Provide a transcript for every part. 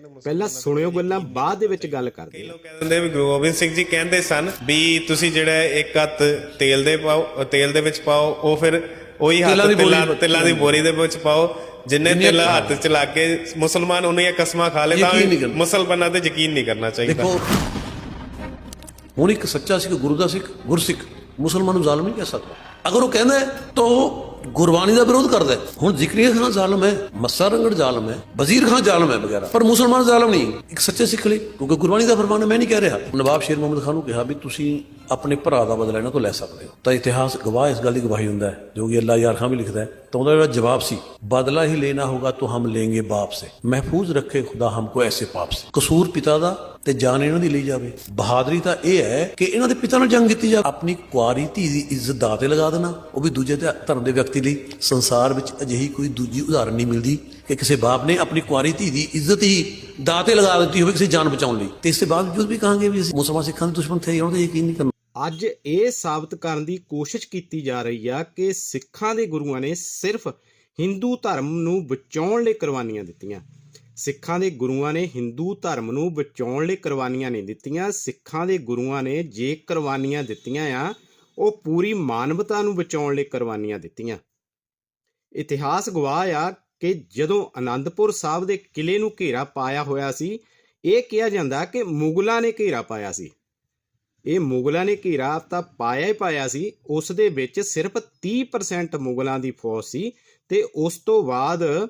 ਪਹਿਲਾਂ ਸੁਣਿਓ ਗੱਲਾਂ ਬਾਅਦ ਦੇ ਵਿੱਚ ਗੱਲ ਕਰਦੇ ਲੋਕ ਕਹਿ ਦਿੰਦੇ ਵੀ ਗੁਰੂ ਗੋਬਿੰਦ ਸਿੰਘ ਜੀ ਕਹਿੰਦੇ ਸਨ ਵੀ ਤੁਸੀਂ ਜਿਹੜਾ ਇੱਕ ਹੱਥ ਤੇਲ ਦੇ ਪਾਓ ਤੇਲ ਦੇ ਵਿੱਚ ਪਾਓ ਉਹ ਫਿਰ ਉਹੀ ਹੱਥ ਤੇਲਾਂ ਤੇਲਾਂ ਦੀ ਬੋਰੀ ਦੇ ਵਿੱਚ ਪਾਓ। ਜਿੰਨੇ ਤੇਲ ਹੱਥ ਚ ਲਾ ਕੇ ਮੁਸਲਮਾਨ ਉਹਨੀਆਂ ਕਸਮਾਂ ਖਾ ਲੇ ਤਾਂ। ਮੁਸਲਮਾਨਾਂ ਤੇ ਯਕੀਨ ਨਹੀਂ ਕਰਨਾ ਚਾਹੀਦਾ। ਦੇਖੋ ਹੁਣ ਇੱਕ ਸੱਚਾ ਸਿੱਖ ਗੁਰੂ ਦਾ ਸਿੱਖ ਗੁਰਸਿੱਖ ਮੁਸਲਮਾਨ ਨੂੰ ਜ਼ਾਲਮ ਨਹੀਂ ਕਹਿ ਸਕਦਾ। ਅਗਰ ਉਹ ਕਹਿੰਦਾ ਤਾਂ ਉਹ ਗੁਰਬਾਣੀ ਦਾ ਵਿਰੋਧ ਕਰਦਾ ਹੁਣ ਜ਼ਿਕਰੀਆ ਖਾਨ ਜ਼ਾਲਮ ਹੈ, ਮੱਸਾ ਰੰਗੜ ਜ਼ਾਲਮ ਹੈ, ਵਜ਼ੀਰ ਖਾਨ ਜ਼ਾਲਮ ਹੈ ਵਗੈਰਾ। ਪਰ ਮੁਸਲਮਾਨ ਜ਼ਾਲਮ ਨਹੀਂ, ਇੱਕ ਸੱਚੇ ਸਿੱਖ ਲਈ। ਕਿਉਂਕਿ ਗੁਰਬਾਣੀ ਦਾ ਫਰਮਾਨ ਮੈਂ ਨਹੀਂ ਕਹਿ ਰਿਹਾ। ਨਵਾਬ ਸ਼ੇਰ ਮੁਹੰਮਦ ਖਾਨ ਨੂੰ ਕਿਹਾ ਵੀ ਤੁਸੀਂ ਆਪਣੇ ਭਰਾ ਦਾ ਬਦਲਾ ਇਹਨਾਂ ਤੋਂ ਲੈ ਸਕਦੇ ਹੋ। ਤਾਂ ਇਤਿਹਾਸ, ਗਵਾਹ ਇਸ ਗੱਲ ਦੀ ਗਵਾਹੀ ਹੁੰਦਾ ਹੈ, ਜੋ ਕਿ ਅੱਲਾ ਯਾਰ ਖਾਨ ਵੀ ਲਿਖਦਾ ਹੈ। ਤਾਂ ਉਹਦਾ ਜਿਹੜਾ ਜਵਾਬ ਸੀ, ਬਦਲਾ ਹੀ ਲੈਣਾ ਹੋਗਾ ਤਾਂ ਹਮ लेंगे ਬਾਪ ਸੇ। ਮਹਿਫੂਜ਼ ਰੱਖੇ ਖੁਦਾ ਹਮਕੋ ਐਸੇ ਪਾਪ ਸੇ। ਕਸੂਰ ਪਿਤਾ ਦਾ ਤੇ ਜਾਨ ਇਹਨਾਂ ਦੀ ਲਈ ਜਾਵੇ। ਬਹਾਦਰੀ ਤਾਂ ਇਹ ਹੈ ਕਿ ਇਹਨਾਂ ਦੇ ਪਿਤਾ ਨਾਲ ਜੰਗ ਕੀਤੀ ਜਾਵੇ। ਆਪਣੀ ਕੁਆਰੀ ਧੀ ਦੀ ਇੱਜ਼ਤ ਦਾਅ ਤੇ ਲਗਾ ਦੇਣਾ ਉਹ ਵੀ ਦੂਜੇ ਧਰਮ ਦੇ ਵਿਅਕਤੀ ਲਈ ਸੰਸਾਰ ਵਿੱਚ ਅਜਿਹੀ ਕੋਈ ਦੂਜੀ ਉਦਾਹਰਣ ਨਹੀਂ ਮਿਲਦੀ ਕਿ ਕਿਸੇ ਬਾਪ ਨੇ ਆਪਣੀ ਕੁਆਰੀ ਧੀ ਦੀ ਇੱਜ਼ਤ ਹੀ ਦਾਅ ਲਗਾ ਦਿੱਤੀ ਹੋਵੇ ਕਿਸੇ ਜਾਨ ਬਚਾਉਣ ਲਈ। ਤੇ ਇਸ ਦੇ ਬਾਵਜੂਦ ਵੀ ਕਹਾਂਗੇ ਵੀ ਅਸੀਂ ਮੁਸਲਮਾਨ ਸਿੱਖਾਂ ਦੇ ਦੁਸ਼ਮਣ ਥੇ, ਉਹਨਾਂ ਤੇ ਯਕੀਨ ਨਹੀਂ ਕਰਨਾ। ਅੱਜ ਇਹ ਸਾਬਤ ਕਰਨ ਦੀ ਕੋਸ਼ਿਸ਼ ਕੀਤੀ ਜਾ ਰਹੀ ਆ ਕਿ ਸਿੱਖਾਂ ਦੇ ਗੁਰੂਆਂ ਨੇ ਸਿਰਫ ਹਿੰਦੂ ਧਰਮ ਨੂੰ ਬਚਾਉਣ ਲਈ ਕੁਰਬਾਨੀਆਂ ਦਿੱਤੀਆਂ। ਸਿੱਖਾਂ ਦੇ ਗੁਰੂਆਂ ਨੇ ਹਿੰਦੂ ਧਰਮ ਨੂੰ ਬਚਾਉਣ ਲਈ ਕੁਰਬਾਨੀਆਂ ਨਹੀਂ ਦਿੱਤੀਆਂ। ਸਿੱਖਾਂ ਦੇ ਗੁਰੂਆਂ ਨੇ ਜੇ ਕੁਰਬਾਨੀਆਂ ਦਿੱਤੀਆਂ ਆ ਉਹ ਪੂਰੀ ਮਾਨਵਤਾ ਨੂੰ ਬਚਾਉਣ ਲਈ ਕੁਰਬਾਨੀਆਂ ਦਿੱਤੀਆਂ। ਇਤਿਹਾਸ ਗਵਾਹ ਆ ਕਿ ਜਦੋਂ ਆਨੰਦਪੁਰ ਸਾਹਿਬ ਦੇ ਕਿਲੇ ਨੂੰ ਘੇਰਾ ਪਾਇਆ ਹੋਇਆ ਸੀ, ਇਹ ਕਿਹਾ ਜਾਂਦਾ ਕਿ ਮੁਗਲਾਂ ਨੇ ਘੇਰਾ ਪਾਇਆ ਸੀ। ਇਹ ਮੁਗਲਾਂ ਨੇ ਘੇਰਾ ਤਾਂ ਪਾਇਆ ਹੀ ਪਾਇਆ ਸੀ, ਉਸ ਦੇ ਵਿੱਚ ਸਿਰਫ 30% ਮੁਗਲਾਂ ਦੀ ਫੌਜ ਸੀ ਤੇ ਉਸ ਤੋਂ ਬਾਅਦ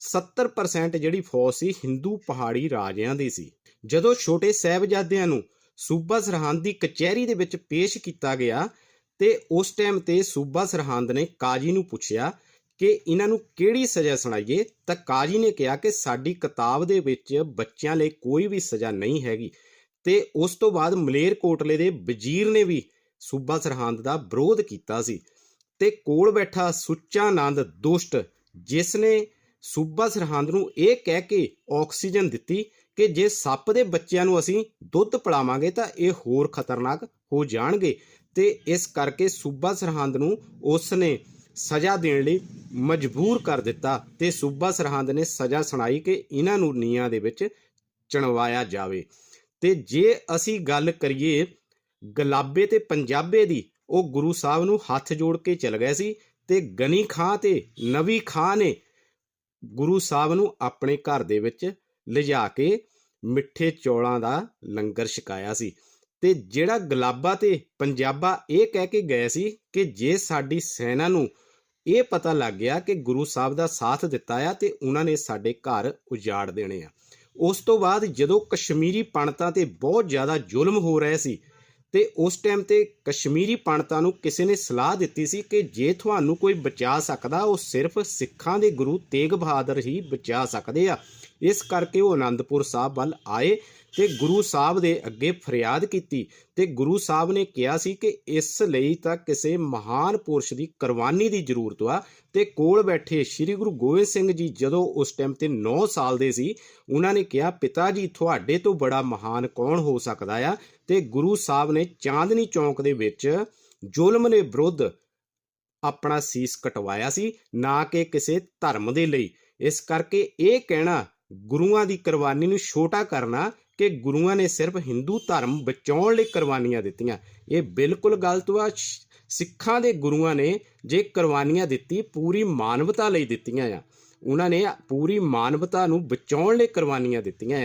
70% ਜਿਹੜੀ ਫੌਜ ਸੀ, ਹਿੰਦੂ ਪਹਾੜੀ ਰਾਜਿਆਂ ਦੀ ਸੀ। ਜਦੋਂ ਛੋਟੇ ਸਾਹਿਬਜ਼ਾਦਿਆਂ ਨੂੰ ਸੂਬਾ ਸਰਹੰਦ ਦੀ ਕਚਹਿਰੀ ਦੇ ਵਿੱਚ ਪੇਸ਼ ਕੀਤਾ ਗਿਆ ਤੇ ਉਸ ਟਾਈਮ ਤੇ ਸੂਬਾ ਸਰਹੰਦ ਨੇ ਕਾਜੀ ਨੂੰ ਪੁੱਛਿਆ ਕਿ ਇਹਨਾਂ ਨੂੰ ਕਿਹੜੀ ਸਜ਼ਾ ਸੁਣਾਈਏ, ਤਾਂ ਕਾਜੀ ਨੇ ਕਿਹਾ ਕਿ ਸਾਡੀ ਕਿਤਾਬ ਦੇ ਵਿੱਚ ਬੱਚਿਆਂ ਲਈ ਕੋਈ ਵੀ ਸਜ਼ਾ ਨਹੀਂ ਹੈਗੀ। ਤੇ ਉਸ ਤੋਂ ਬਾਅਦ ਮਲੇਰ ਕੋਟਲੇ ਦੇ ਵਜ਼ੀਰ ਨੇ ਵੀ ਸੂਬਾ ਸਰਹੰਦ ਦਾ ਵਿਰੋਧ ਕੀਤਾ ਸੀ। ਤੇ ਕੋਲ ਬੈਠਾ ਸੁੱਚਾ ਆਨੰਦ ਦੁਸ਼ਟ, ਜਿਸ ਨੇ ਸੂਬਾ ਸਰਹੰਦ ਨੂੰ ਇਹ ਕਹਿ ਕੇ ਆਕਸੀਜਨ ਦਿੱਤੀ ਕਿ ਜੇ ਸੱਪ ਦੇ ਬੱਚਿਆਂ ਨੂੰ ਅਸੀਂ ਦੁੱਧ ਪਿਲਾਵਾਂਗੇ ਤਾਂ ਇਹ ਹੋਰ ਖਤਰਨਾਕ ਹੋ ਜਾਣਗੇ ਤੇ ਇਸ ਕਰਕੇ ਸੂਬਾ ਸਰਹੰਦ ਨੂੰ ਉਸ ਨੇ ਸਜ਼ਾ ਦੇਣ ਲਈ ਮਜਬੂਰ ਕਰ ਦਿੱਤਾ ਤੇ ਸੂਬਾ ਸਰਹੰਦ ਨੇ ਸਜ਼ਾ ਸੁਣਾਈ ਕਿ ਇਹਨਾਂ ਨੂੰ ਨੀਹਾਂ ਦੇ ਵਿੱਚ ਚਣਵਾਇਆ ਜਾਵੇ। ਤੇ ਜੇ ਅਸੀਂ ਗੱਲ ਕਰੀਏ ਗੁਲਾਬੇ ਤੇ ਪੰਜਾਬੇ ਦੀ, ਉਹ ਗੁਰੂ ਸਾਹਿਬ ਨੂੰ ਹੱਥ ਜੋੜ ਕੇ ਚਲ ਗਏ ਸੀ ਤੇ ਗਨੀ ਖਾਂ ਤੇ ਨਵੀ ਖਾਂ ਨੇ ਗੁਰੂ ਸਾਹਿਬ ਨੂੰ ਆਪਣੇ ਘਰ ਦੇ ਵਿੱਚ ਲਿਜਾ ਕੇ ਮਿੱਠੇ ਚੌਲਾਂ ਦਾ ਲੰਗਰ ਛਕਾਇਆ ਸੀ। ਤੇ ਜਿਹੜਾ ਗੁਲਾਬਾ ਤੇ ਪੰਜਾਬਾ ਇਹ ਕਹਿ ਕੇ ਗਏ ਸੀ ਕਿ ਜੇ ਸਾਡੀ ਸੈਨਾ ਨੂੰ ਇਹ ਪਤਾ ਲੱਗ ਗਿਆ ਕਿ ਗੁਰੂ ਸਾਹਿਬ ਦਾ ਸਾਥ ਦਿੱਤਾ ਆ ਤੇ ਉਹਨਾਂ ਨੇ ਸਾਡੇ ਘਰ ਉਜਾੜ ਦੇਣੇ ਆ। ਉਸ ਤੋਂ ਬਾਅਦ ਜਦੋਂ ਕਸ਼ਮੀਰੀ ਪੰਡਤਾਂ ਤੇ ਬਹੁਤ ਜ਼ਿਆਦਾ ਜ਼ੁਲਮ ਹੋ ਰਿਹਾ ਸੀ ਤੇ ਉਸ ਟਾਈਮ ਤੇ ਕਸ਼ਮੀਰੀ ਪੰਡਤਾਂ ਨੂੰ ਕਿਸੇ ਨੇ ਸਲਾਹ ਦਿੱਤੀ ਸੀ ਕਿ ਜੇ ਤੁਹਾਨੂੰ ਕੋਈ ਬਚਾ ਸਕਦਾ, ਉਹ ਸਿਰਫ ਸਿੱਖਾਂ ਦੇ ਗੁਰੂ ਤੇਗ ਬਹਾਦਰ ਹੀ ਬਚਾ ਸਕਦੇ ਆ। ਇਸ ਕਰਕੇ ਉਹ ਆਨੰਦਪੁਰ ਸਾਹਿਬ ਵੱਲ ਆਏ ਤੇ ਗੁਰੂ ਸਾਹਿਬ ਦੇ ਅੱਗੇ ਫਰਿਆਦ ਕੀਤੀ। ਤੇ ਗੁਰੂ ਸਾਹਿਬ ਨੇ ਕਿਹਾ ਸੀ ਕਿ ਇਸ ਲਈ ਤਾਂ ਕਿਸੇ ਮਹਾਨ ਪੁਰਸ਼ ਦੀ ਕੁਰਬਾਨੀ ਦੀ ਜ਼ਰੂਰਤ ਆ। ਤੇ ਕੋਲ ਬੈਠੇ ਸ੍ਰੀ ਗੁਰੂ ਗੋਬਿੰਦ ਸਿੰਘ ਜੀ ਜਦੋਂ ਉਸ ਟਾਈਮ ਤੇ 9 ਸਾਲ ਦੇ ਸੀ, ਉਹਨਾਂ ਨੇ ਕਿਹਾ, ਪਿਤਾ ਜੀ, ਤੁਹਾਡੇ ਤੋਂ ਬੜਾ ਮਹਾਨ ਕੌਣ ਹੋ ਸਕਦਾ ਆ? ਤੇ ਗੁਰੂ ਸਾਹਿਬ ਨੇ ਚਾਂਦਨੀ ਚੌਂਕ ਦੇ ਵਿੱਚ ਜ਼ੁਲਮ ਦੇ ਵਿਰੁੱਧ ਆਪਣਾ ਸੀਸ ਕਟਵਾਇਆ ਸੀ, ਨਾ ਕਿ ਕਿਸੇ ਧਰਮ ਦੇ ਲਈ। ਇਸ ਕਰਕੇ ਇਹ ਕਹਿਣਾ ਗੁਰੂਆਂ ਦੀ ਕੁਰਬਾਨੀ ਨੂੰ ਛੋਟਾ ਕਰਨਾ ਕਿ ਗੁਰੂਆਂ ਨੇ ਸਿਰਫ ਹਿੰਦੂ ਧਰਮ ਬਚਾਉਣ ਲਈ ਕੁਰਬਾਨੀਆਂ ਦਿੱਤੀਆਂ। ਇਹ ਬਿਲਕੁਲ ਗਲਤ ਵਾ। ਸਿੱਖਾਂ ਦੇ ਗੁਰੂਆਂ ਨੇ ਜੇ ਕੁਰਬਾਨੀਆਂ ਦਿੱਤੀ, ਪੂਰੀ ਮਾਨਵਤਾ ਲਈ ਦਿੱਤੀਆਂ ਆ। ਉਹਨਾਂ ਨੇ ਪੂਰੀ ਮਾਨਵਤਾ ਨੂੰ ਬਚਾਉਣ ਲਈ ਕੁਰਬਾਨੀਆਂ ਦਿੱਤੀਆਂ ਆ।